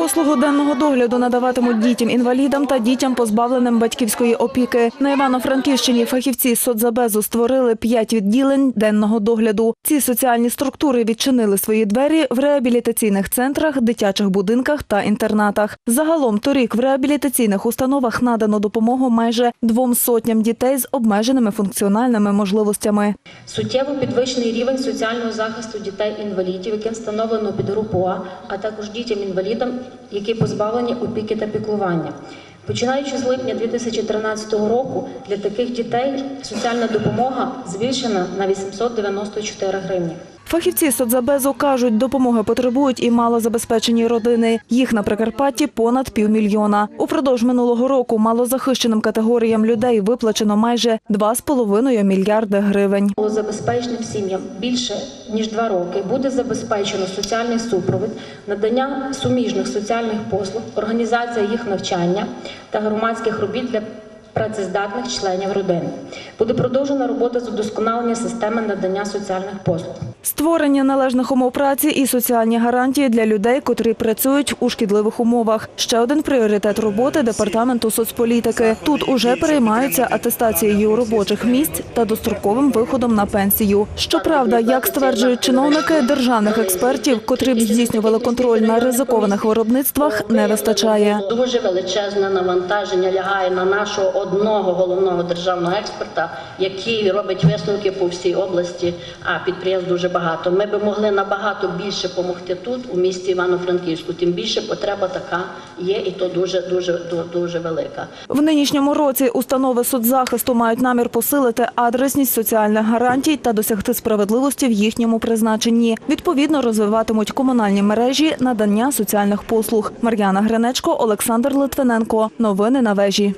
Послугу денного догляду надаватимуть дітям-інвалідам та дітям, позбавленим батьківської опіки. На Івано-Франківщині фахівці соцзабезу створили п'ять відділень денного догляду. Ці соціальні структури відчинили свої двері в реабілітаційних центрах, дитячих будинках та інтернатах. Загалом торік в реабілітаційних установах надано допомогу майже двом сотням дітей з обмеженими функціональними можливостями. Суттєво підвищений рівень соціального захисту дітей-інвалідів, яким встановлено підгрупу А, а також дітям-інвалідам, які позбавлені опіки та піклування. Починаючи з липня 2013 року, для таких дітей соціальна допомога збільшена на 894 гривні. Фахівці соцзабезу кажуть, допомоги потребують і малозабезпечені родини. Їх на Прикарпатті понад півмільйона. Упродовж минулого року малозахищеним категоріям людей виплачено майже 2,5 мільярди гривень. Забезпеченим сім'ям більше ніж два роки буде забезпечено соціальний супровід, надання суміжних соціальних послуг, організація їх навчання та громадських робіт для працездатних членів родини. Буде продовжена робота з удосконалення системи надання соціальних послуг. Створення належних умов праці і соціальні гарантії для людей, котрі працюють у шкідливих умовах. Ще один пріоритет роботи департаменту соцполітики. Тут уже переймаються атестацією робочих місць та достроковим виходом на пенсію. Щоправда, як стверджують чиновники, державних експертів, котрі б здійснювали контроль на ризикованих виробництвах, не вистачає. Дуже величезне навантаження лягає на нашого одного головного державного експерта, який робить висновки по всій області, а підприємств дуже багато. Ми би могли набагато більше допомогти тут, у місті Івано-Франківську. Тим більше потреба така є, і то дуже дуже дуже велика. В нинішньому році установи соцзахисту мають намір посилити адресність соціальних гарантій та досягти справедливості в їхньому призначенні. Відповідно, розвиватимуть комунальні мережі надання соціальних послуг. Мар'яна Гринечко, Олександр Литвиненко. Новини на вежі.